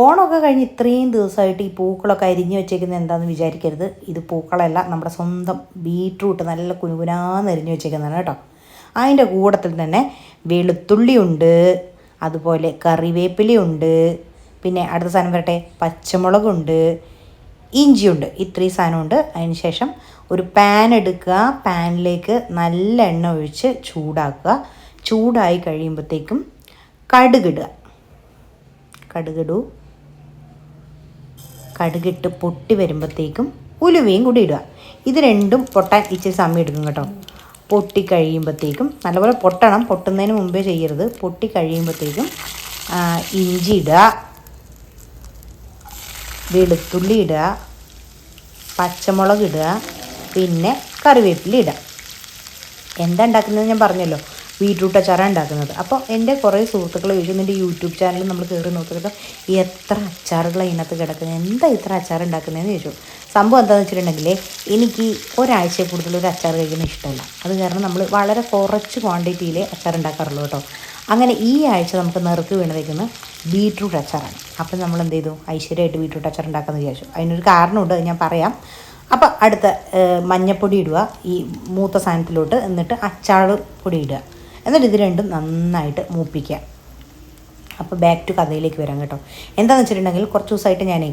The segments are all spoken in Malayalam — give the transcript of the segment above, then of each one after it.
ഓണമൊക്കെ കഴിഞ്ഞ് ഇത്രയും ദിവസമായിട്ട് ഈ പൂക്കളൊക്കെ അരിഞ്ഞു വെച്ചേക്കുന്നത് എന്താണെന്ന് വിചാരിക്കരുത്. ഇത് പൂക്കളല്ല നമ്മുടെ സ്വന്തം ബീട്രൂട്ട് നല്ല കുനുകുനാന്ന് അരിഞ്ഞു വെച്ചേക്കുന്നതാണ് കേട്ടോ. അതിന്റെ കൂടത്തിൽ തന്നെ വെളുത്തുള്ളിയുണ്ട് അതുപോലെ കറിവേപ്പിലയുണ്ട് പിന്നെ അടുത്ത സാധനം വരട്ടെ പച്ചമുളകുണ്ട് ഇഞ്ചിയുണ്ട്. ഇത്രയും സാധനമുണ്ട്. അതിന് ശേഷം ഒരു പാൻ എടുക്കുക. പാനിലേക്ക് നല്ല എണ്ണ ഒഴിച്ച് ചൂടാക്കുക. ചൂടായി കഴിയുമ്പോഴത്തേക്കും കടുകിടുക കടുകിടൂ കടുകിട്ട് പൊട്ടി വരുമ്പോഴത്തേക്കും ഉലുവയും കൂടി ഇടുക. ഇത് രണ്ടും പൊട്ടാൻ ഇച്ചിരി സമയം എടുക്കും കേട്ടോ. പൊട്ടി കഴിയുമ്പോഴത്തേക്കും നല്ലപോലെ പൊട്ടണം. പൊട്ടുന്നതിന് മുമ്പേ ചെയ്യരുത്. പൊട്ടി കഴിയുമ്പോഴത്തേക്കും ഇഞ്ചി ഇടുക. വെളുത്തുള്ളി ഇടുക. പച്ചമുളക് ഇടുക. പിന്നെ കറിവേപ്പില ഇടുക. എന്താ ഉണ്ടാക്കുന്നത് ഞാൻ പറഞ്ഞല്ലോ. ബീട്രൂട്ട് അച്ചാറാണ് ഉണ്ടാക്കുന്നത്. അപ്പോൾ എന്റെ കുറേ സുഹൃത്തുക്കൾ ചോദിച്ചു നിന്റെ യൂട്യൂബ് ചാനൽ നമ്മൾ കയറി നോക്കിയപ്പോൾ എത്ര അച്ചാറുകൾ അതിനകത്ത് കിടക്കുന്നത്? എന്താ ഇത്ര അച്ചാർ ഉണ്ടാക്കുന്നതെന്ന് ചോദിച്ചു. സംഭവം എന്താണെന്ന് വെച്ചിട്ടുണ്ടെങ്കിൽ എനിക്ക് ഒരാഴ്ച കൂടുതൽ ഒരു അച്ചാർ കഴിക്കുന്നത് ഇഷ്ടമല്ല. അത് കാരണം നമ്മൾ വളരെ കുറച്ച് ക്വാണ്ടിറ്റിയിൽ അച്ചാർ ഉണ്ടാക്കാറുള്ളൂ കേട്ടോ. അങ്ങനെ ഈ ആഴ്ച നമുക്ക് നെറുക്ക് വീണതേക്കുന്ന ബീട്രൂട്ട് അച്ചാറാണ്. അപ്പം നമ്മൾ എന്ത് ചെയ്തു? ഐശ്വര്യമായിട്ട് ബീട്രൂട്ട് അച്ചാർ ഉണ്ടാക്കാമെന്ന് വിചാരിച്ചു. അതിനൊരു കാരണമുണ്ട് ഞാൻ പറയാം. അപ്പോൾ അടുത്ത മഞ്ഞപ്പൊടി ഇടുക. ഈ മൂത്ത സാധനത്തിലോട്ട് എന്നിട്ട് അച്ചാർ പൊടി ഇടുക. എന്നിട്ട് ഇത് രണ്ടും നന്നായിട്ട് മൂപ്പിക്കുക. അപ്പോൾ ബാക്ക് ടു കഥയിലേക്ക് വരാം കേട്ടോ. എന്താണെന്ന് വെച്ചിട്ടുണ്ടെങ്കിൽ കുറച്ച് ദിവസമായിട്ട് ഞാൻ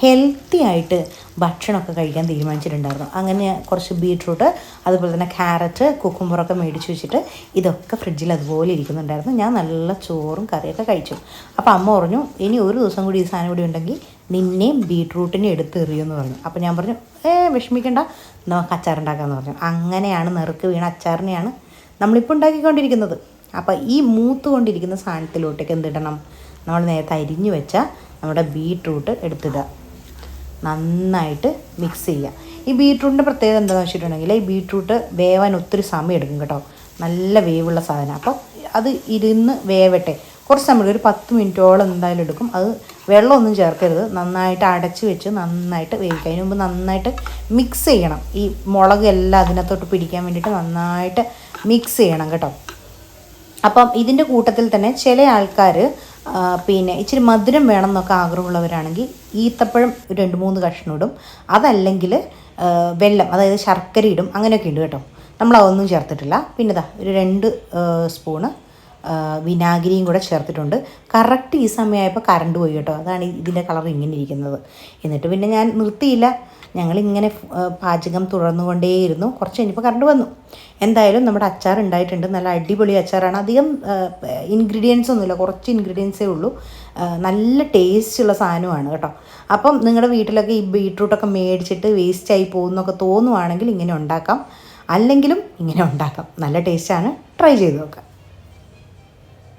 ഹെൽത്തി ആയിട്ട് ഭക്ഷണമൊക്കെ കഴിക്കാൻ തീരുമാനിച്ചിട്ടുണ്ടായിരുന്നു. അങ്ങനെ കുറച്ച് ബീട്രൂട്ട് അതുപോലെ തന്നെ ക്യാരറ്റ് കുക്കുമ്പറൊക്കെ മേടിച്ച് വെച്ചിട്ട് ഇതൊക്കെ ഫ്രിഡ്ജിൽ അതുപോലെ ഇരിക്കുന്നുണ്ടായിരുന്നു. ഞാൻ നല്ല ചോറും കറിയൊക്കെ കഴിച്ചു. അപ്പോൾ അമ്മ പറഞ്ഞു ഇനി ഒരു ദിവസം കൂടി ഈ സാധനം കൂടി ഉണ്ടെങ്കിൽ നിന്നെയും ബീട്രൂട്ടിനെ എടുത്ത് എറിയുമെന്ന് പറഞ്ഞു. അപ്പോൾ ഞാൻ പറഞ്ഞു ഏ വിഷമിക്കണ്ട. നമുക്ക് അച്ചാറുണ്ടാക്കാമെന്ന് പറഞ്ഞു. അങ്ങനെയാണ് നെറുക്ക് വീണ അച്ചാറിനെയാണ് നമ്മളിപ്പോൾ ഉണ്ടാക്കിക്കൊണ്ടിരിക്കുന്നത്. അപ്പോൾ ഈ മൂത്ത് കൊണ്ടിരിക്കുന്ന സാധനത്തിലോട്ടേക്ക് എന്തിടണം? നമ്മൾ നേരത്തെ അരിഞ്ഞു വെച്ച നമ്മുടെ ബീട്രൂട്ട് എടുത്തിടുക. നന്നായിട്ട് മിക്സ് ചെയ്യുക. ഈ ബീട്രൂട്ടിന്റെ പ്രത്യേകത എന്താണെന്ന് വെച്ചിട്ടുണ്ടെങ്കിൽ ഈ ബീട്രൂട്ട് വേവാൻ ഒത്തിരി സമയം എടുക്കും കേട്ടോ. നല്ല വേവുള്ള സാധനം. അപ്പോൾ അത് ഇരുന്ന് വേവട്ടെ. കുറച്ച് സമയം ഒരു പത്ത് മിനിറ്റോളം എന്തായാലും എടുക്കും. അത് വെള്ളമൊന്നും ചേർക്കരുത്. നന്നായിട്ട് അടച്ച് വെച്ച് നന്നായിട്ട് വേവിക്കുക. അതിന് മുമ്പ് നന്നായിട്ട് മിക്സ് ചെയ്യണം. ഈ മുളക് എല്ലാം അതിനകത്തോട്ട് പിടിക്കാൻ വേണ്ടിയിട്ട് നന്നായിട്ട് മിക്സ് ചെയ്യണം കേട്ടോ. അപ്പം ഇതിന്റെ കൂട്ടത്തിൽ തന്നെ ചില ആൾക്കാർ പിന്നെ ഇച്ചിരി മധുരം വേണം എന്നൊക്കെ ആഗ്രഹമുള്ളവരാണെങ്കിൽ ഈത്തപ്പഴം രണ്ട് മൂന്ന് കഷ്ണം ഇടും. അതല്ലെങ്കിൽ വെള്ളം അതായത് ശർക്കര ഇടും. അങ്ങനെയൊക്കെ ഉണ്ട് കേട്ടോ. നമ്മൾ അതൊന്നും ചേർത്തിട്ടില്ല. പിന്നെ ഇതാ ഒരു രണ്ട് സ്പൂണ് വിനാഗിരിയും കൂടെ ചേർത്തിട്ടുണ്ട്. കറക്റ്റ് ഈ സമയമായപ്പോൾ കറണ്ട് പോയി കേട്ടോ. അതാണ് ഇതിന്റെ കളർ ഇങ്ങനെ ഇരിക്കുന്നത്. എന്നിട്ട് പിന്നെ ഞാൻ നിർത്തിയില്ല. ഞങ്ങളിങ്ങനെ പാചകം തുടർന്നുകൊണ്ടേയിരുന്നു. കുറച്ച് കഴിഞ്ഞപ്പോൾ കറണ്ട് വന്നു. എന്തായാലും നമ്മുടെ അച്ചാർ ഉണ്ടായിട്ടുണ്ട്. നല്ല അടിപൊളി അച്ചാറാണ്. അധികം ഇൻഗ്രീഡിയൻസ് ഒന്നുമില്ല. കുറച്ച് ഇൻഗ്രീഡിയൻസേ ഉള്ളൂ നല്ല ടേസ്റ്റുള്ള സാധനമാണ് കേട്ടോ. അപ്പം നിങ്ങളുടെ വീട്ടിലൊക്കെ ഈ ബീട്രൂട്ടൊക്കെ മേടിച്ചിട്ട് വേസ്റ്റായി പോകുന്നൊക്കെ തോന്നുവാണെങ്കിൽ ഇങ്ങനെ ഉണ്ടാക്കാം. അല്ലെങ്കിലും ഇങ്ങനെ ഉണ്ടാക്കാം. നല്ല ടേസ്റ്റാണ് ട്രൈ ചെയ്ത് നോക്കാം.